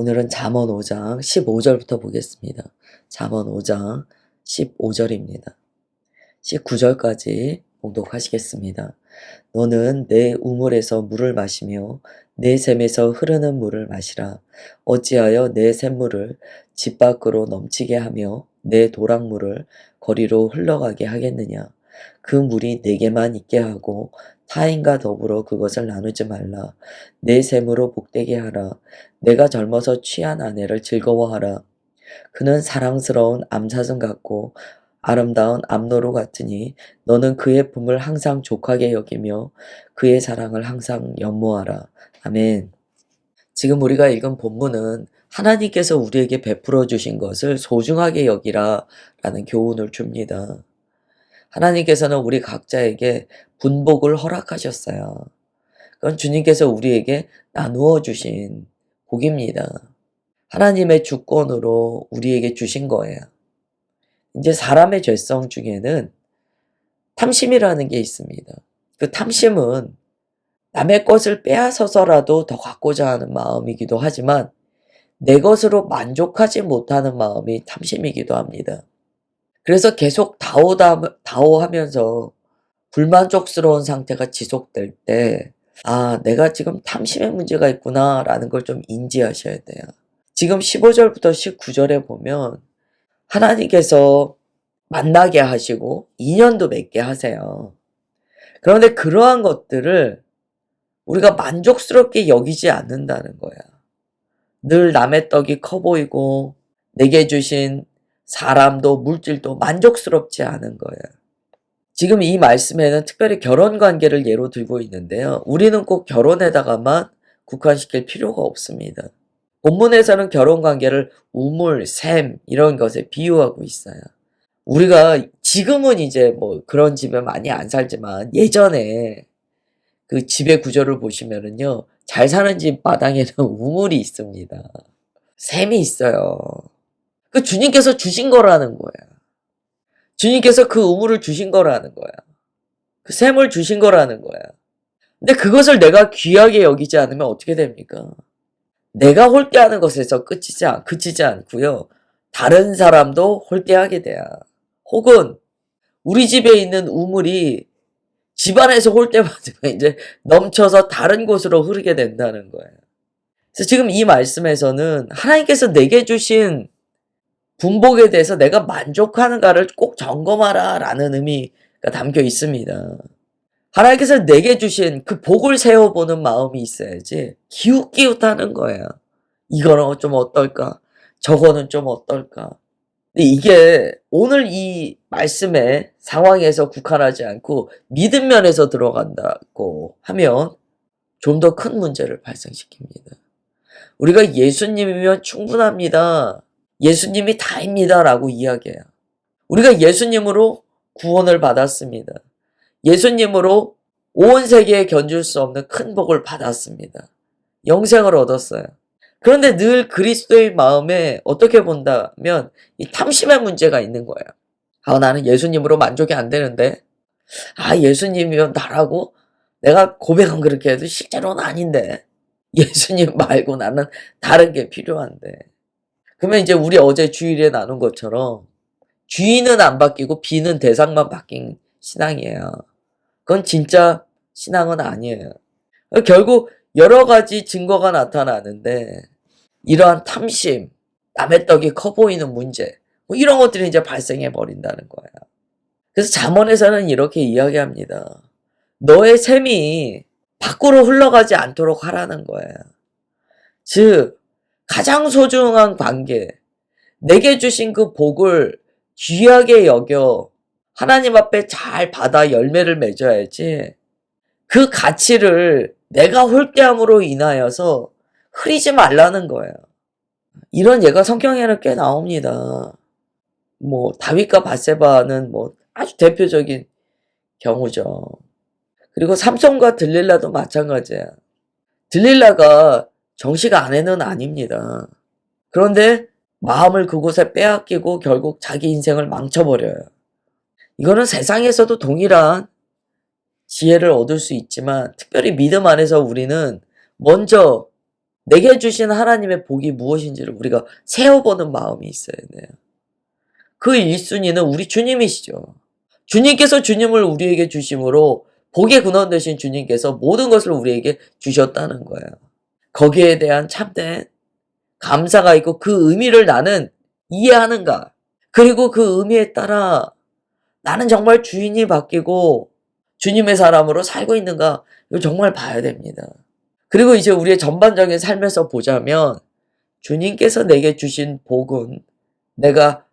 오늘은 잠언 5장 15절부터 보겠습니다. 잠언 5장 15절입니다. 19절까지 봉독하시겠습니다. 너는 내 우물에서 물을 마시며 내 샘에서 흐르는 물을 마시라. 어찌하여 내 샘물을 집 밖으로 넘치게 하며 내 도랑물을 거리로 흘러가게 하겠느냐. 그 물이 내게만 있게 하고 타인과 더불어 그것을 나누지 말라. 내 샘으로 복되게 하라. 내가 젊어서 취한 아내를 즐거워하라. 그는 사랑스러운 암사슴 같고 아름다운 암노루 같으니 너는 그의 품을 항상 족하게 여기며 그의 사랑을 항상 연모하라. 아멘. 지금 우리가 읽은 본문은 하나님께서 우리에게 베풀어 주신 것을 소중하게 여기라 라는 교훈을 줍니다. 하나님께서는 우리 각자에게 분복을 허락하셨어요. 그건 주님께서 우리에게 나누어 주신 복입니다. 하나님의 주권으로 우리에게 주신 거예요. 이제 사람의 죄성 중에는 탐심이라는 게 있습니다. 그 탐심은 남의 것을 빼앗아서라도 더 갖고자 하는 마음이기도 하지만 내 것으로 만족하지 못하는 마음이 탐심이기도 합니다. 그래서 계속 다오다, 다오하면서 불만족스러운 상태가 지속될 때, 아, 내가 지금 탐심의 문제가 있구나, 라는 걸 좀 인지하셔야 돼요. 지금 15절부터 19절에 보면, 하나님께서 만나게 하시고, 인연도 맺게 하세요. 그런데 그러한 것들을 우리가 만족스럽게 여기지 않는다는 거야. 늘 남의 떡이 커 보이고, 내게 주신 사람도 물질도 만족스럽지 않은 거예요. 지금 이 말씀에는 특별히 결혼 관계를 예로 들고 있는데요. 우리는 꼭 결혼에다가만 국한시킬 필요가 없습니다. 본문에서는 결혼 관계를 우물, 샘 이런 것에 비유하고 있어요. 우리가 지금은 이제 뭐 그런 집에 많이 안 살지만 예전에 그 집의 구조를 보시면은요. 잘 사는 집 마당에는 우물이 있습니다. 샘이 있어요. 그 주님께서 주신 거라는 거야. 주님께서 그 우물을 주신 거라는 거야. 그 샘을 주신 거라는 거야. 근데 그것을 내가 귀하게 여기지 않으면 어떻게 됩니까? 내가 홀대하는 것에서 끝이지 않, 그치지 않고요. 다른 사람도 홀대하게 돼요. 혹은 우리 집에 있는 우물이 집안에서 홀대받으면 이제 넘쳐서 다른 곳으로 흐르게 된다는 거예요. 그래서 지금 이 말씀에서는 하나님께서 내게 주신 분복에 대해서 내가 만족하는가를 꼭 점검하라 라는 의미가 담겨 있습니다. 하나님께서 내게 주신 그 복을 세워보는 마음이 있어야지 기웃기웃하는 거예요. 이거는 좀 어떨까? 저거는 좀 어떨까? 이게 오늘 이 말씀의 상황에서 국한하지 않고 믿음 면에서 들어간다고 하면 좀 더 큰 문제를 발생시킵니다. 우리가 예수님이면 충분합니다. 예수님이 다입니다. 라고 이야기해요. 우리가 예수님으로 구원을 받았습니다. 예수님으로 온 세계에 견줄 수 없는 큰 복을 받았습니다. 영생을 얻었어요. 그런데 늘 그리스도의 마음에 어떻게 본다면 이 탐심의 문제가 있는 거예요. 아, 나는 예수님으로 만족이 안 되는데. 아, 예수님이면 나라고? 내가 고백은 그렇게 해도 실제로는 아닌데. 예수님 말고 나는 다른 게 필요한데. 그러면 이제 우리 어제 주일에 나눈 것처럼 주인은 안 바뀌고 비는 대상만 바뀐 신앙이에요. 그건 진짜 신앙은 아니에요. 결국 여러 가지 증거가 나타나는데 이러한 탐심, 남의 떡이 커 보이는 문제, 뭐 이런 것들이 이제 발생해 버린다는 거예요. 그래서 잠언에서는 이렇게 이야기합니다. 너의 셈이 밖으로 흘러가지 않도록 하라는 거예요. 즉 가장 소중한 관계, 내게 주신 그 복을 귀하게 여겨 하나님 앞에 잘 받아 열매를 맺어야지 그 가치를 내가 홀대함으로 인하여서 흐리지 말라는 거예요. 이런 예가 성경에는 꽤 나옵니다. 뭐 다윗과 바세바는 뭐 아주 대표적인 경우죠. 그리고 삼손과 들릴라도 마찬가지야. 들릴라가 정식 아내는 아닙니다. 그런데 마음을 그곳에 빼앗기고 결국 자기 인생을 망쳐버려요. 이거는 세상에서도 동일한 지혜를 얻을 수 있지만 특별히 믿음 안에서 우리는 먼저 내게 주신 하나님의 복이 무엇인지를 우리가 세어보는 마음이 있어야 돼요. 그 1순위는 우리 주님이시죠. 주님께서 주님을 우리에게 주심으로 복의 근원 되신 주님께서 모든 것을 우리에게 주셨다는 거예요. 거기에 대한 참된 감사가 있고 그 의미를 나는 이해하는가? 그리고 그 의미에 따라 나는 정말 주인이 바뀌고 주님의 사람으로 살고 있는가? 이거 정말 봐야 됩니다. 그리고 이제 우리의 전반적인 삶에서 보자면 주님께서 내게 주신 복은 내가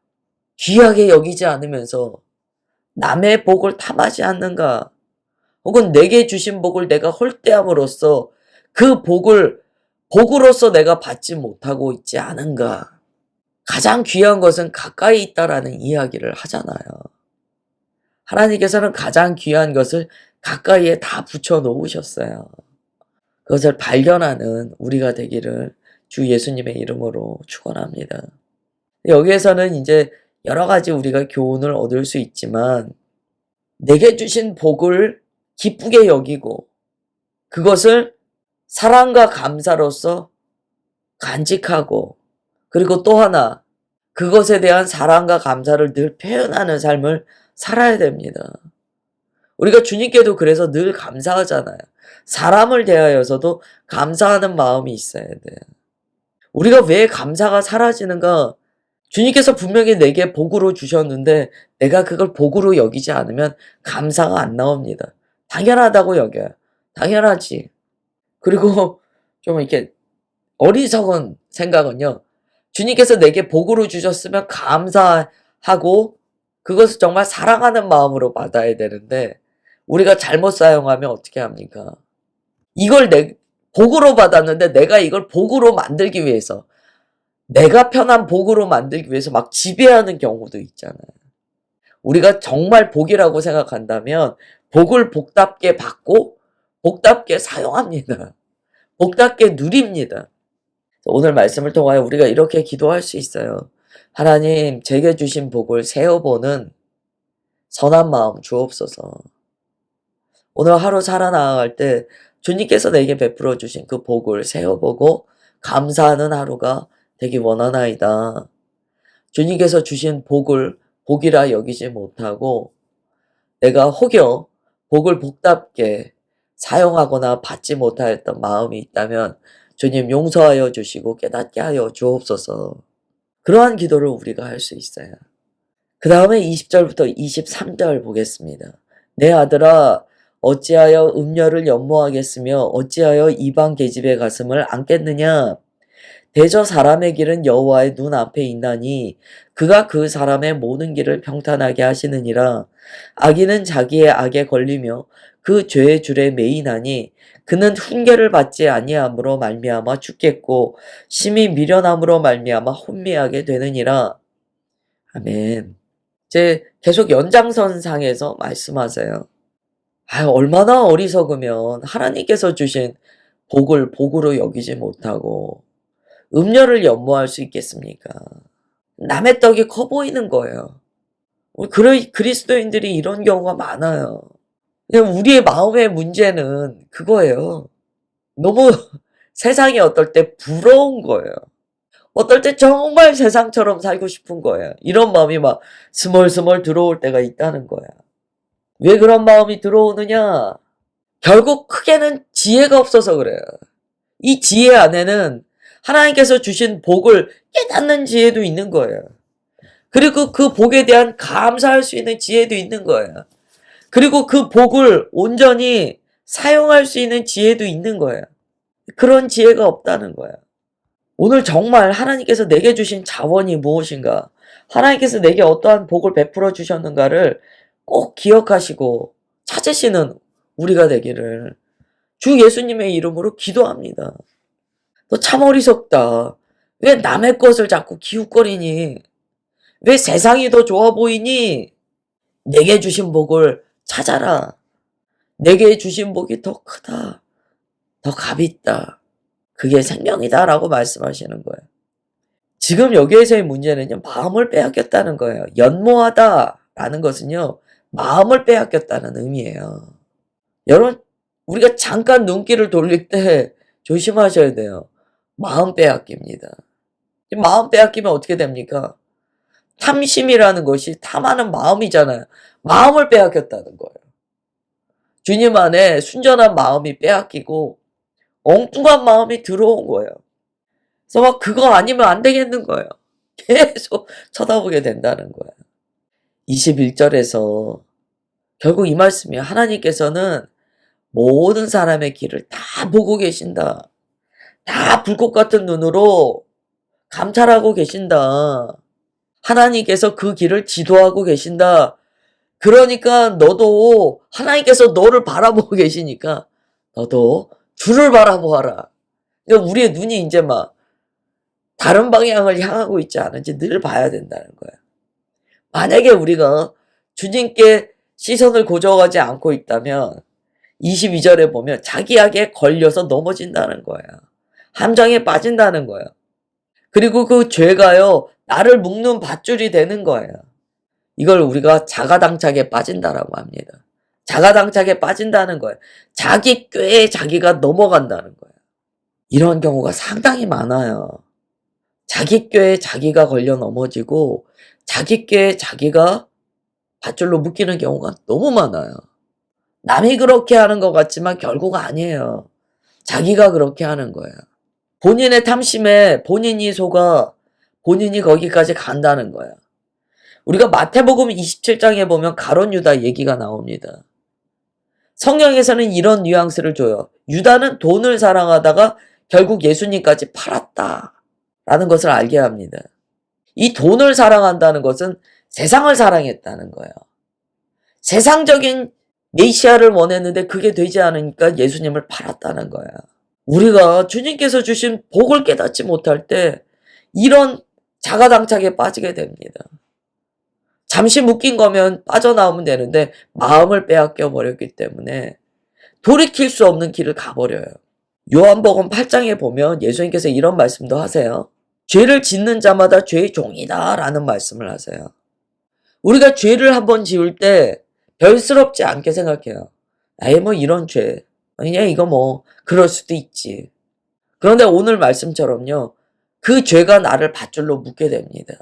귀하게 여기지 않으면서 남의 복을 탐하지 않는가? 혹은 내게 주신 복을 내가 헐대함으로써 그 복을 복으로서 내가 받지 못하고 있지 않은가? 가장 귀한 것은 가까이 있다라는 이야기를 하잖아요. 하나님께서는 가장 귀한 것을 가까이에 다 붙여 놓으셨어요. 그것을 발견하는 우리가 되기를 주 예수님의 이름으로 축원합니다. 여기에서는 이제 여러 가지 우리가 교훈을 얻을 수 있지만 내게 주신 복을 기쁘게 여기고 그것을 사랑과 감사로서 간직하고 그리고 또 하나 그것에 대한 사랑과 감사를 늘 표현하는 삶을 살아야 됩니다. 우리가 주님께도 그래서 늘 감사하잖아요. 사람을 대하여서도 감사하는 마음이 있어야 돼요. 우리가 왜 감사가 사라지는가? 주님께서 분명히 내게 복으로 주셨는데 내가 그걸 복으로 여기지 않으면 감사가 안 나옵니다. 당연하다고 여겨요. 당연하지. 그리고 좀 이렇게 어리석은 생각은요. 주님께서 내게 복으로 주셨으면 감사하고 그것을 정말 사랑하는 마음으로 받아야 되는데 우리가 잘못 사용하면 어떻게 합니까? 이걸 내 복으로 받았는데 내가 이걸 복으로 만들기 위해서 내가 편한 복으로 만들기 위해서 막 지배하는 경우도 있잖아요. 우리가 정말 복이라고 생각한다면 복을 복답게 받고 복답게 사용합니다. 복답게 누립니다. 오늘 말씀을 통하여 우리가 이렇게 기도할 수 있어요. 하나님, 제게 주신 복을 세어보는 선한 마음 주옵소서. 오늘 하루 살아나갈 때 주님께서 내게 베풀어 주신 그 복을 세어보고 감사하는 하루가 되기 원하나이다. 주님께서 주신 복을 복이라 여기지 못하고 내가 혹여 복을 복답게 사용하거나 받지 못하였던 마음이 있다면 주님 용서하여 주시고 깨닫게 하여 주옵소서. 그러한 기도를 우리가 할 수 있어요. 그 다음에 20절부터 23절 보겠습니다. 내 아들아 어찌하여 음녀를 연모하겠으며 어찌하여 이방 계집의 가슴을 안겠느냐 대저 사람의 길은 여호와의 눈 앞에 있나니 그가 그 사람의 모든 길을 평탄하게 하시느니라 악인은 자기의 악에 걸리며 그 죄의 줄에 매이나니 그는 훈계를 받지 아니함으로 말미암아 죽겠고 심히 미련함으로 말미암아 혼미하게 되느니라 아멘. 이제 계속 연장선상에서 말씀하세요. 아, 얼마나 어리석으면 하나님께서 주신 복을 복으로 여기지 못하고 음료를 연모할 수 있겠습니까? 남의 떡이 커 보이는 거예요. 우리 그리- 그리스도인들이 이런 경우가 많아요. 우리의 마음의 문제는 그거예요. 너무 세상이 어떨 때 부러운 거예요. 어떨 때 정말 세상처럼 살고 싶은 거예요. 이런 마음이 막 스멀스멀 들어올 때가 있다는 거야. 왜 그런 마음이 들어오느냐? 결국 크게는 지혜가 없어서 그래요. 이 지혜 안에는 하나님께서 주신 복을 깨닫는 지혜도 있는 거예요. 그리고 그 복에 대한 감사할 수 있는 지혜도 있는 거예요. 그리고 그 복을 온전히 사용할 수 있는 지혜도 있는 거예요. 그런 지혜가 없다는 거예요. 오늘 정말 하나님께서 내게 주신 자원이 무엇인가? 하나님께서 내게 어떠한 복을 베풀어 주셨는가를 꼭 기억하시고 찾으시는 우리가 되기를 주 예수님의 이름으로 기도합니다. 너 참 어리석다. 왜 남의 것을 자꾸 기웃거리니? 왜 세상이 더 좋아 보이니? 내게 주신 복을 찾아라. 내게 주신 복이 더 크다. 더 값이 있다. 그게 생명이다 라고 말씀하시는 거예요. 지금 여기에서의 문제는요, 마음을 빼앗겼다는 거예요. 연모하다 라는 것은요, 마음을 빼앗겼다는 의미예요. 여러분, 우리가 잠깐 눈길을 돌릴 때 조심하셔야 돼요. 마음 빼앗깁니다. 이 마음 빼앗기면 어떻게 됩니까? 탐심이라는 것이 탐하는 마음이잖아요. 마음을 빼앗겼다는 거예요. 주님 안에 순전한 마음이 빼앗기고 엉뚱한 마음이 들어온 거예요. 그래서 막 그거 아니면 안 되겠는 거예요. 계속 쳐다보게 된다는 거예요. 21절에서 결국 이 말씀이 하나님께서는 모든 사람의 길을 다 보고 계신다. 다 불꽃 같은 눈으로 감찰하고 계신다. 하나님께서 그 길을 지도하고 계신다. 그러니까 너도 하나님께서 너를 바라보고 계시니까 너도 주를 바라보아라. 그러니까 우리의 눈이 이제 막 다른 방향을 향하고 있지 않은지 늘 봐야 된다는 거야. 만약에 우리가 주님께 시선을 고정하지 않고 있다면 22절에 보면 자기 악에 걸려서 넘어진다는 거야. 함정에 빠진다는 거야. 그리고 그 죄가요, 나를 묶는 밧줄이 되는 거예요. 이걸 우리가 자가당착에 빠진다라고 합니다. 자가당착에 빠진다는 거예요. 자기 꾀에 자기가 넘어간다는 거예요. 이런 경우가 상당히 많아요. 자기 꾀에 자기가 걸려 넘어지고 자기 꾀에 자기가 밧줄로 묶이는 경우가 너무 많아요. 남이 그렇게 하는 것 같지만 결국 아니에요. 자기가 그렇게 하는 거예요. 본인의 탐심에 본인이 속아 본인이 거기까지 간다는 거예요. 우리가 마태복음 27장에 보면 가론 유다 얘기가 나옵니다. 성경에서는 이런 뉘앙스를 줘요. 유다는 돈을 사랑하다가 결국 예수님까지 팔았다. 라는 것을 알게 합니다. 이 돈을 사랑한다는 것은 세상을 사랑했다는 거예요. 세상적인 메시아를 원했는데 그게 되지 않으니까 예수님을 팔았다는 거야. 우리가 주님께서 주신 복을 깨닫지 못할 때 이런 자가당착에 빠지게 됩니다. 잠시 묶인 거면 빠져나오면 되는데 마음을 빼앗겨 버렸기 때문에 돌이킬 수 없는 길을 가버려요. 요한복음 8장에 보면 예수님께서 이런 말씀도 하세요. 죄를 짓는 자마다 죄의 종이다 라는 말씀을 하세요. 우리가 죄를 한번 지을 때 별스럽지 않게 생각해요. 에이 뭐 이런 죄. 그냥 이거 뭐 그럴 수도 있지. 그런데 오늘 말씀처럼요. 그 죄가 나를 밧줄로 묶게 됩니다.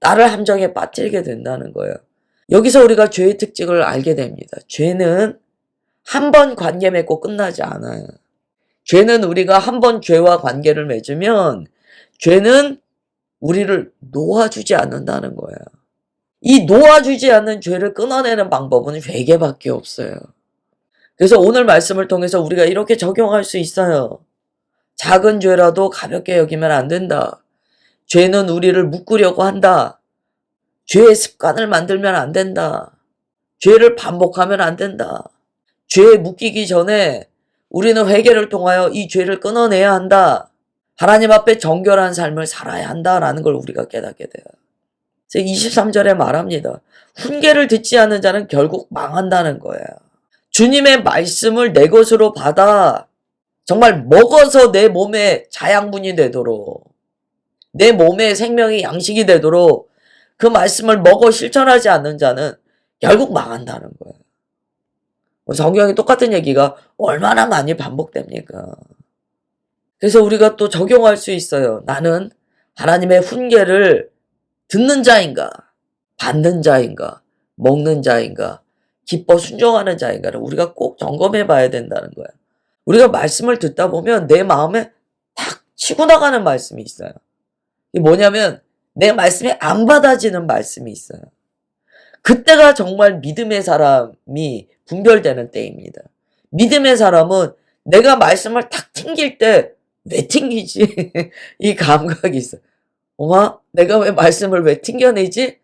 나를 함정에 빠뜨리게 된다는 거예요. 여기서 우리가 죄의 특징을 알게 됩니다. 죄는 한 번 관계 맺고 끝나지 않아요. 죄는 우리가 한 번 죄와 관계를 맺으면 죄는 우리를 놓아주지 않는다는 거예요. 이 놓아주지 않는 죄를 끊어내는 방법은 회개밖에 없어요. 그래서 오늘 말씀을 통해서 우리가 이렇게 적용할 수 있어요. 작은 죄라도 가볍게 여기면 안 된다. 죄는 우리를 묶으려고 한다. 죄의 습관을 만들면 안 된다. 죄를 반복하면 안 된다. 죄에 묶이기 전에 우리는 회개를 통하여 이 죄를 끊어내야 한다. 하나님 앞에 정결한 삶을 살아야 한다라는 걸 우리가 깨닫게 돼요. 23절에 말합니다. 훈계를 듣지 않는 자는 결국 망한다는 거예요. 주님의 말씀을 내 것으로 받아 정말 먹어서 내 몸에 자양분이 되도록 내 몸에 생명이 양식이 되도록 그 말씀을 먹어 실천하지 않는 자는 결국 망한다는 거예요. 성경이 똑같은 얘기가 얼마나 많이 반복됩니까? 그래서 우리가 또 적용할 수 있어요. 나는 하나님의 훈계를 듣는 자인가, 받는 자인가, 먹는 자인가, 기뻐 순종하는 자인가를 우리가 꼭 점검해 봐야 된다는 거야. 우리가 말씀을 듣다 보면 내 마음에 탁 치고 나가는 말씀이 있어요. 이게 뭐냐면 내 말씀이 안 받아지는 말씀이 있어요. 그때가 정말 믿음의 사람이 분별되는 때입니다. 믿음의 사람은 내가 말씀을 탁 튕길 때 왜 튕기지? 이 감각이 있어. 어마, 내가 왜 말씀을 왜 튕겨내지?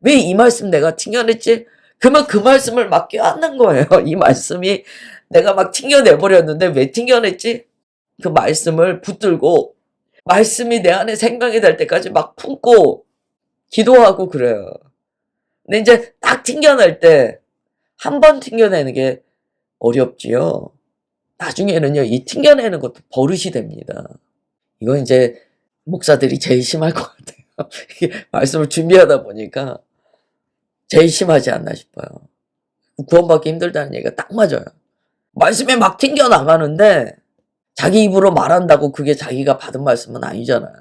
왜 이 말씀 내가 튕겨냈지? 그러면 그 말씀을 막 껴안는 거예요. 이 말씀이 내가 막 튕겨내버렸는데 왜 튕겨냈지? 그 말씀을 붙들고 말씀이 내 안에 생명이 될 때까지 막 품고 기도하고 그래요. 근데 이제 딱 튕겨낼 때 한 번 튕겨내는 게 어렵지요. 나중에는요, 이 튕겨내는 것도 버릇이 됩니다. 이건 이제 목사들이 제일 심할 것 같아요. 말씀을 준비하다 보니까 제일 심하지 않나 싶어요. 구원받기 힘들다는 얘기가 딱 맞아요. 말씀에 막 튕겨 나가는데 자기 입으로 말한다고 그게 자기가 받은 말씀은 아니잖아요.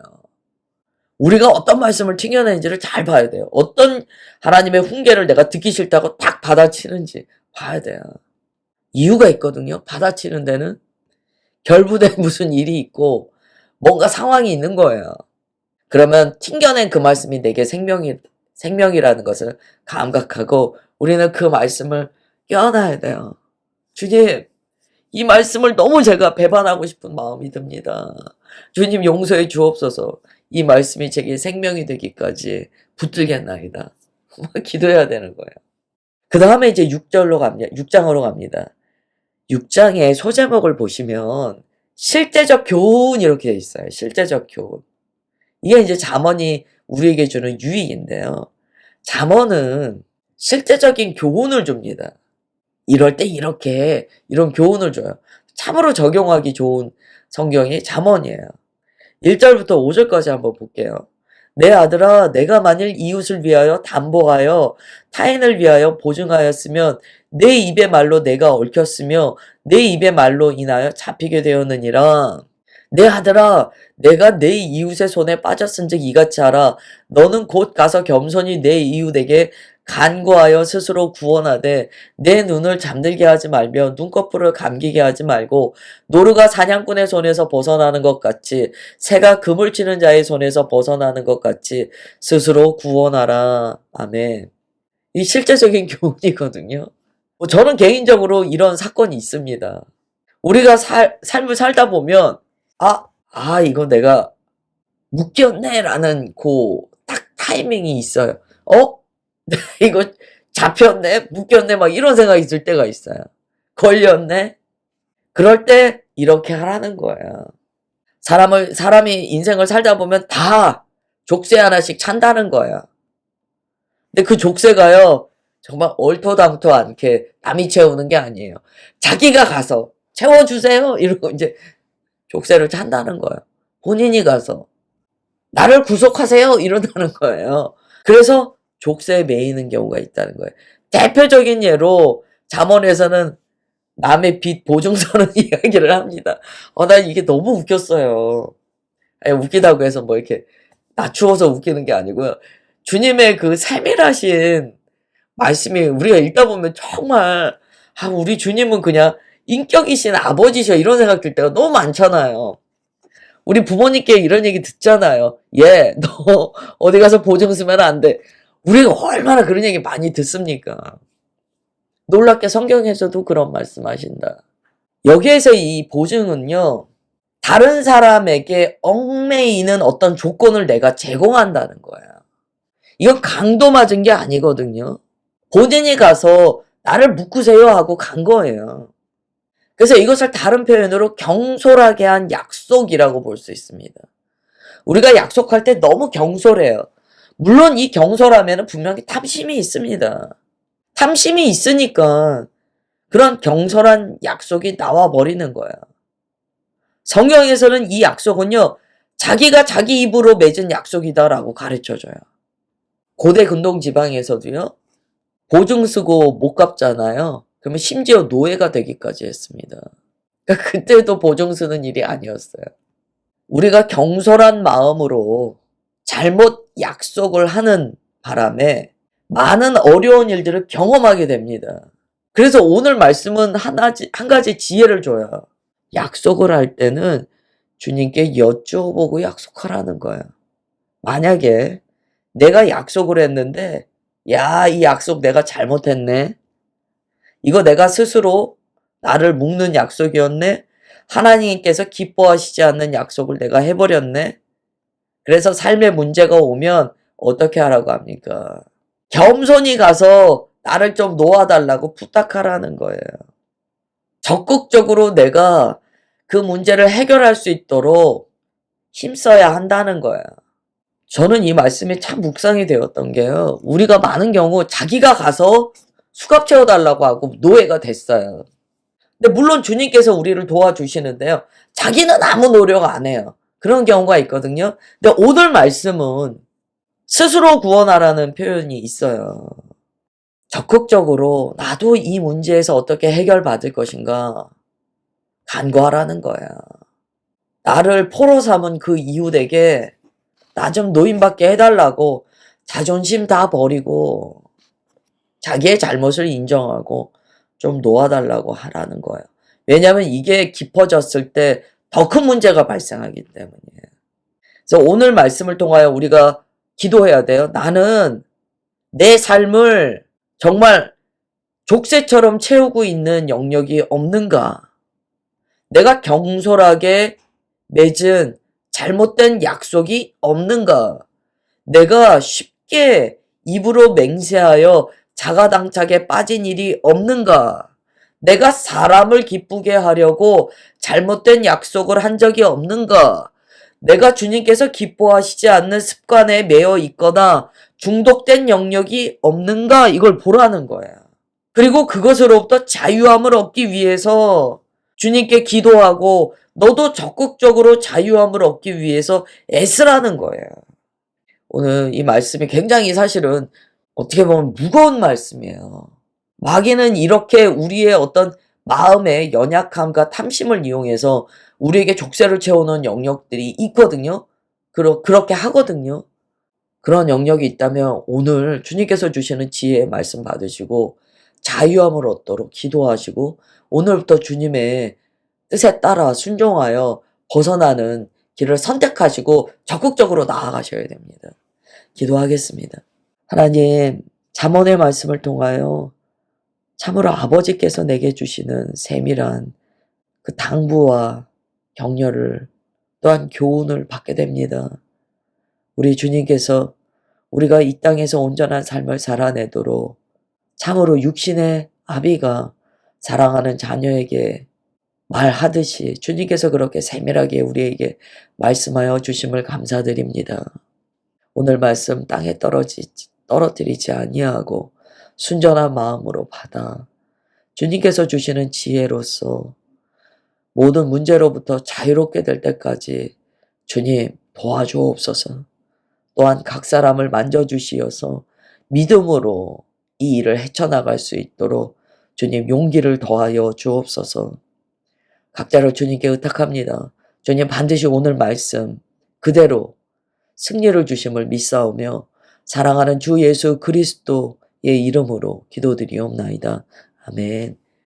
우리가 어떤 말씀을 튕겨내는지를 잘 봐야 돼요. 어떤 하나님의 훈계를 내가 듣기 싫다고 딱 받아치는지 봐야 돼요. 이유가 있거든요. 받아치는 데는 결부된 무슨 일이 있고 뭔가 상황이 있는 거예요. 그러면 튕겨낸 그 말씀이 내게 생명이, 생명이라는 것을 감각하고 우리는 그 말씀을 껴안아야 돼요. 주님, 이 말씀을 너무 제가 배반하고 싶은 마음이 듭니다. 주님 용서해 주옵소서. 이 말씀이 제게 생명이 되기까지 붙들겠나이다. 기도해야 되는 거예요. 그 다음에 이제 6절로 갑니다. 6장으로 갑니다. 6장의 소제목을 보시면 실제적 교훈 이렇게 돼 있어요. 실제적 교훈. 이게 이제 잠언이 우리에게 주는 유익인데요. 잠언은 실제적인 교훈을 줍니다. 이럴 때 이렇게 이런 교훈을 줘요. 참으로 적용하기 좋은 성경이 잠언이에요. 1절부터 5절까지 한번 볼게요. 내 아들아 내가 만일 이웃을 위하여 담보하여 타인을 위하여 보증하였으면 내 입의 말로 내가 얽혔으며 내 입의 말로 인하여 잡히게 되었느니라. 내 아들아 내가 내 이웃의 손에 빠졌은즉 이같이 하라. 너는 곧 가서 겸손히 내 이웃에게 간구하여 스스로 구원하되 내 눈을 잠들게 하지 말며 눈꺼풀을 감기게 하지 말고 노루가 사냥꾼의 손에서 벗어나는 것 같이 새가 금을 치는 자의 손에서 벗어나는 것 같이 스스로 구원하라. 아멘. 이 실제적인 교훈이거든요. 뭐 저는 개인적으로 이런 사건이 있습니다. 우리가 살, 삶을 살다 보면 아, 아 이거 내가 묶였네라는 그 딱 타이밍이 있어요. 어? 이거 잡혔네, 묶였네, 막 이런 생각이 들 때가 있어요. 걸렸네? 그럴 때 이렇게 하라는 거예요. 사람을, 사람이 인생을 살다 보면 다 족쇄 하나씩 찬다는 거예요. 근데 그 족쇄가요, 정말 얼토당토 않게 남이 채우는 게 아니에요. 자기가 가서 채워주세요! 이러고 이제 족쇄를 찬다는 거예요. 본인이 가서. 나를 구속하세요! 이런다는 거예요. 그래서 족쇄에 매이는 경우가 있다는 거예요. 대표적인 예로 잠언에서는 남의 빚 보증서는 이야기를 합니다. 어, 난 이게 너무 웃겼어요. 아니, 웃기다고 해서 뭐 이렇게 낮추어서 웃기는 게 아니고요. 주님의 그 세밀하신 말씀이 우리가 읽다 보면 정말 아, 우리 주님은 그냥 인격이신 아버지셔 이런 생각 들 때가 너무 많잖아요. 우리 부모님께 이런 얘기 듣잖아요. 예, 너 어디 가서 보증 쓰면 안 돼. 우리가 얼마나 그런 얘기 많이 듣습니까? 놀랍게 성경에서도 그런 말씀하신다. 여기에서 이 보증은요, 다른 사람에게 얽매이는 어떤 조건을 내가 제공한다는 거야. 이건 강도 맞은 게 아니거든요. 본인이 가서 나를 묶으세요 하고 간 거예요. 그래서 이것을 다른 표현으로 경솔하게 한 약속이라고 볼 수 있습니다. 우리가 약속할 때 너무 경솔해요. 물론 이 경솔함에는 분명히 탐심이 있습니다. 탐심이 있으니까 그런 경솔한 약속이 나와 버리는 거야. 성경에서는 이 약속은요, 자기가 자기 입으로 맺은 약속이다라고 가르쳐 줘요. 고대 근동 지방에서도요, 보증 쓰고 못 갚잖아요. 그러면 심지어 노예가 되기까지 했습니다. 그러니까 그때도 보증 쓰는 일이 아니었어요. 우리가 경솔한 마음으로 잘못 약속을 하는 바람에 많은 어려운 일들을 경험하게 됩니다. 그래서 오늘 말씀은 하나, 한 가지 지혜를 줘요. 약속을 할 때는 주님께 여쭤보고 약속하라는 거예요. 만약에 내가 약속을 했는데, 야, 이 약속 내가 잘못했네. 이거 내가 스스로 나를 묶는 약속이었네. 하나님께서 기뻐하시지 않는 약속을 내가 해버렸네. 그래서 삶에 문제가 오면 어떻게 하라고 합니까? 겸손히 가서 나를 좀 놓아달라고 부탁하라는 거예요. 적극적으로 내가 그 문제를 해결할 수 있도록 힘써야 한다는 거예요. 저는 이 말씀이 참 묵상이 되었던 게요. 우리가 많은 경우 자기가 가서 수갑 채워달라고 하고 노예가 됐어요. 근데 물론 주님께서 우리를 도와주시는데요. 자기는 아무 노력 안 해요. 그런 경우가 있거든요. 근데 오늘 말씀은 스스로 구원하라는 표현이 있어요. 적극적으로 나도 이 문제에서 어떻게 해결받을 것인가 간구하라는 거야. 나를 포로 삼은 그 이웃에게 나 좀 노인받게 해달라고 자존심 다 버리고 자기의 잘못을 인정하고 좀 놓아달라고 하라는 거예요. 왜냐하면 이게 깊어졌을 때 더 큰 문제가 발생하기 때문이에요. 그래서 오늘 말씀을 통하여 우리가 기도해야 돼요. 나는 내 삶을 정말 족쇄처럼 채우고 있는 영역이 없는가? 내가 경솔하게 맺은 잘못된 약속이 없는가? 내가 쉽게 입으로 맹세하여 자가당착에 빠진 일이 없는가? 내가 사람을 기쁘게 하려고 잘못된 약속을 한 적이 없는가? 내가 주님께서 기뻐하시지 않는 습관에 매여 있거나 중독된 영역이 없는가? 이걸 보라는 거야. 그리고 그것으로부터 자유함을 얻기 위해서 주님께 기도하고 너도 적극적으로 자유함을 얻기 위해서 애쓰라는 거예요. 오늘 이 말씀이 굉장히 사실은 어떻게 보면 무거운 말씀이에요. 마귀는 이렇게 우리의 어떤 마음의 연약함과 탐심을 이용해서 우리에게 족쇄를 채우는 영역들이 있거든요. 그러, 그렇게 하거든요. 그런 영역이 있다면 오늘 주님께서 주시는 지혜의 말씀 받으시고 자유함을 얻도록 기도하시고 오늘부터 주님의 뜻에 따라 순종하여 벗어나는 길을 선택하시고 적극적으로 나아가셔야 됩니다. 기도하겠습니다. 하나님, 잠언의 말씀을 통하여 참으로 아버지께서 내게 주시는 세밀한 그 당부와 격려를 또한 교훈을 받게 됩니다. 우리 주님께서 우리가 이 땅에서 온전한 삶을 살아내도록 참으로 육신의 아비가 사랑하는 자녀에게 말하듯이 주님께서 그렇게 세밀하게 우리에게 말씀하여 주심을 감사드립니다. 오늘 말씀 땅에 떨어지, 떨어뜨리지 아니하고 순전한 마음으로 받아 주님께서 주시는 지혜로서 모든 문제로부터 자유롭게 될 때까지 주님 도와주옵소서. 또한 각 사람을 만져주시어서 믿음으로 이 일을 헤쳐나갈 수 있도록 주님 용기를 더하여 주옵소서. 각자를 주님께 의탁합니다. 주님 반드시 오늘 말씀 그대로 승리를 주심을 믿사오며 사랑하는 주 예수 그리스도의 이름으로 기도드리옵나이다. 아멘.